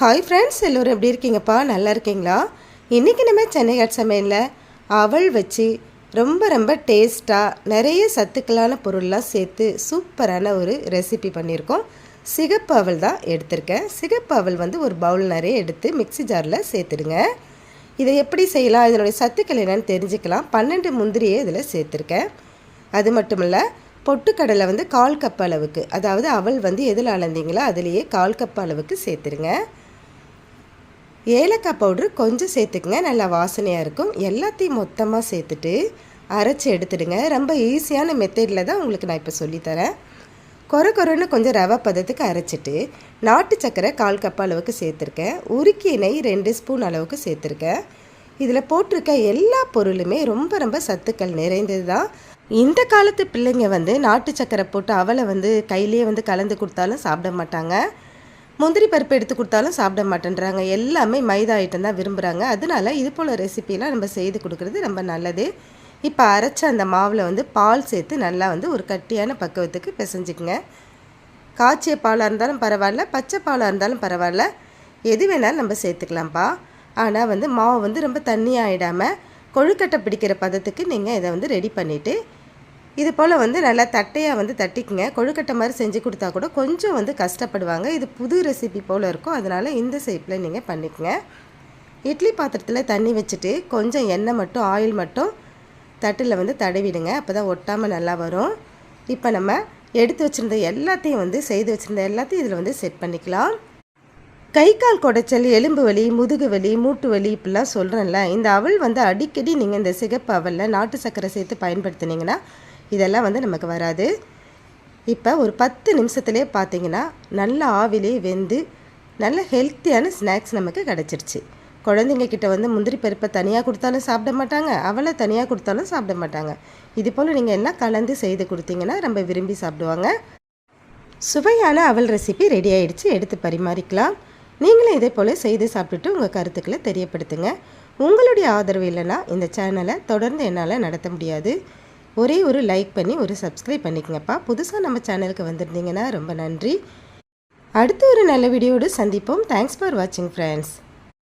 Hi friends எல்லோரும் எப்படி இருக்கீங்கப்பா? நல்லா இருக்கீங்களா? இன்றைக்கி நம்ம சென்னை ஹாட் சமையலில் அவள் வச்சு ரொம்ப ரொம்ப டேஸ்ட்டாக நிறைய சத்துக்களான பொருள்லாம் சேர்த்து சூப்பரான ஒரு ரெசிபி பண்ணியிருக்கோம். சிகப்பு அவள் தான் எடுத்திருக்கேன். சிகப்பு அவள் வந்து ஒரு பவுல் நிறைய எடுத்து மிக்ஸி ஜாரில் சேர்த்துடுங்க. இதை எப்படி செய்யலாம்? இதனுடைய சத்துக்கள் என்னென்னு தெரிஞ்சுக்கலாம். பன்னெண்டு முந்திரியை இதில் சேர்த்துருக்கேன். அது மட்டும் இல்லை பொட்டுக்கடலை வந்து கால் கப் அளவுக்கு அதாவது அவல் வந்து எதில் அளந்தீங்களோ அதுலேயே கால் கப் அளவுக்கு சேர்த்துருங்க. ஏலக்காய் பவுட்ரு கொஞ்சம் சேர்த்துக்குங்க நல்லா வாசனையாக இருக்கும். எல்லாத்தையும் மொத்தமாக சேர்த்துட்டு அரைச்சி எடுத்துடுங்க. ரொம்ப ஈஸியான மெத்தடில் தான் உங்களுக்கு நான் இப்போ சொல்லித்தரேன் கொர கொரன்னு கொஞ்சம் ரவை பதத்துக்கு அரைச்சிட்டு நாட்டு சக்கரை கால் கப் அளவுக்கு சேர்த்துருக்கேன். உருக்கிய நெய் ரெண்டு ஸ்பூன் அளவுக்கு சேர்த்துருக்கேன். இதில் போட்டிருக்க எல்லா பொருளுமே ரொம்ப ரொம்ப சத்துக்கள் நிறைந்தது தான் இந்த காலத்து பிள்ளைங்க வந்து நாட்டு சக்கரை போட்டு அவளை வந்து கையிலேயே வந்து கலந்து கொடுத்தாலும் சாப்பிட மாட்டாங்க. முந்திரி பருப்பு எடுத்து கொடுத்தாலும் சாப்பிட மாட்டேன்றாங்க. எல்லாமே மைதா ஐட்டம் தான் விரும்புகிறாங்க அதனால இது போல் ரெசிபிலாம் நம்ம செய்து கொடுக்குறது ரொம்ப நல்லது. இப்போ அரைச்ச அந்த மாவில் வந்து பால் சேர்த்து நல்லா வந்து ஒரு கட்டியான பக்குவத்துக்கு பிசைஞ்சுக்குங்க. காய்ச்சிய பாலாக இருந்தாலும் பரவாயில்ல பச்சை பாலாக இருந்தாலும் பரவாயில்ல. எது வேணாலும் நம்ம சேர்த்துக்கலாம்ப்பா. ஆனால் வந்து மாவு வந்து ரொம்ப தண்ணியாகிடாமல் கொழுக்கட்டை பிடிக்கிற பதத்துக்கு நீங்கள் இதை வந்து ரெடி பண்ணிவிட்டு இது போல் வந்து நல்லா தட்டையாக வந்து தட்டிக்குங்க. கொழுக்கட்டை மாதிரி செஞ்சு கொடுத்தா கூட கொஞ்சம் வந்து கஷ்டப்படுவாங்க. இது புது ரெசிபி போல் இருக்கும். அதனால் இந்த ஷேப்பில் நீங்கள் பண்ணிக்கங்க. இட்லி பாத்திரத்தில் தண்ணி வச்சுட்டு கொஞ்சம் எண்ணெய் மட்டும் ஆயில் மட்டும் தட்டில் வந்து தடவிடுங்க. அப்போ தான் ஒட்டாமல் நல்லா வரும். இப்போ நம்ம எடுத்து வச்சுருந்த எல்லாத்தையும் வந்து செய்து வச்சுருந்த எல்லாத்தையும் இதில் வந்து செட் பண்ணிக்கலாம். கை கால் குடைச்சல் எலும்பு வலி முதுகு வலி மூட்டு வலி இப்படிலாம் சொல்கிறேன்ல இந்த அவள் வந்து அடிக்கடி நீங்கள் இந்த சிகப்பு அவலில் நாட்டு சர்க்கரை சேர்த்து பயன்படுத்தினீங்கன்னா இதெல்லாம் வந்து நமக்கு வராது. இப்போ ஒரு பத்து நிமிஷத்துலேயே பார்த்தீங்கன்னா நல்ல ஆவிலே வெந்து நல்ல ஹெல்த்தியான ஸ்நாக்ஸ் நமக்கு கிடச்சிருச்சு. குழந்தைங்க கிட்ட வந்து முந்திரி பருப்பை தனியாக கொடுத்தாலும் சாப்பிட மாட்டாங்க. அவளை தனியாக கொடுத்தாலும் சாப்பிட மாட்டாங்க. இது போல் நீங்கள் எல்லாம் கலந்து செய்து கொடுத்தீங்கன்னா ரொம்ப விரும்பி சாப்பிடுவாங்க. சுவையான அவல் ரெசிபி ரெடி ஆகிடுச்சு எடுத்து பரிமாறிக்கலாம். நீங்களும் இதே போல் செய்து சாப்பிட்டுட்டு உங்கள் கருத்துக்களை தெரியப்படுத்துங்க. உங்களுடைய ஆதரவு இல்லைன்னா இந்த சேனலை தொடர்ந்து என்னால் நடத்த முடியாது. ஒரே ஒரு லைக் பண்ணி ஒரு சப்ஸ்கிரைப் பண்ணிக்கங்கப்பா. புதுசாக நம்ம சேனலுக்கு வந்திருந்தீங்கன்னா ரொம்ப நன்றி. அடுத்து ஒரு நல்ல வீடியோடு சந்திப்போம். தேங்க்ஸ் ஃபார் வாட்சிங் ஃப்ரெண்ட்ஸ்